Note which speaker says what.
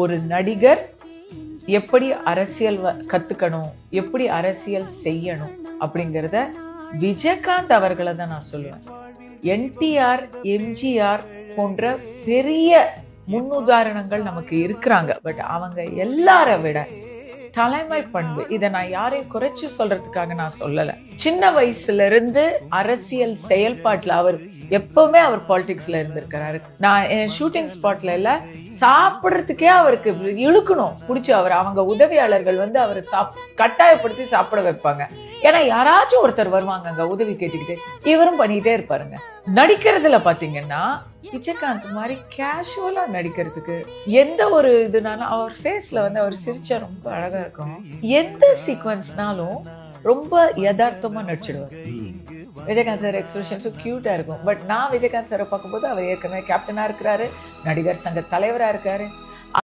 Speaker 1: ஒரு நடிகர் எப்படி அரசியல் கத்துக்கணும் எப்படி அரசியல் செய்யணும் அப்படிங்கிறத விஜயகாந்த் அவர்களை தான் நான் சொல்லுவேன். என்டிஆர் எம்ஜிஆர் போன்ற பெரிய முன்னுதாரணங்கள் நமக்கு இருக்கிறாங்க. பட் அவங்க எல்லார விட தலைமை பண்பு இதை நான் யாரையும் குறைச்சு சொல்றதுக்காக நான் சொல்லல. சின்ன வயசுல இருந்து அரசியல் செயல்பாட்டுல அவர் எப்பவுமே அவர் பாலிடிக்ஸ்ல இருந்திருக்கிறாரு. நான் என் ஷூட்டிங் ஸ்பாட்ல எல்லாம் சாப்பிட்றதுக்கே அவருக்கு இழுக்கணும். பிடிச்சி அவர் அவங்க உதவியாளர்கள் வந்து அவர் சாப் கட்டாயப்படுத்தி சாப்பிட வைப்பாங்க. ஏன்னா யாராச்சும் ஒருத்தர் வருவாங்க அங்க உதவி கேட்டுக்கிட்டு. இவரும் பண்ணிக்கிட்டே இருப்பாருங்க. நடிக்கிறதுல பாத்தீங்கன்னா விஜயகாந்த் மாதிரி கேஷுவலா நடிக்கிறதுக்கு எந்த ஒரு இதுனாலும் அவர் ஃபேஸ்ல வந்து அவர் சிரிச்சா ரொம்ப அழகா இருக்கும். எந்த சீக்வன்ஸ்னாலும் ரொம்ப யதார்த்தமா நடிச்சிடுவார். விஜயகாந்த் சார் எக்ஸ்பிரஷன்ஸும் க்யூட்டாக இருக்கும். பட் நான் விஜயகாந்த் சாரை பார்க்கும்போது அவர் ஏற்கனவே கேப்டனாக இருக்கிறாரு நடிகர் சங்க தலைவராக இருக்காரு.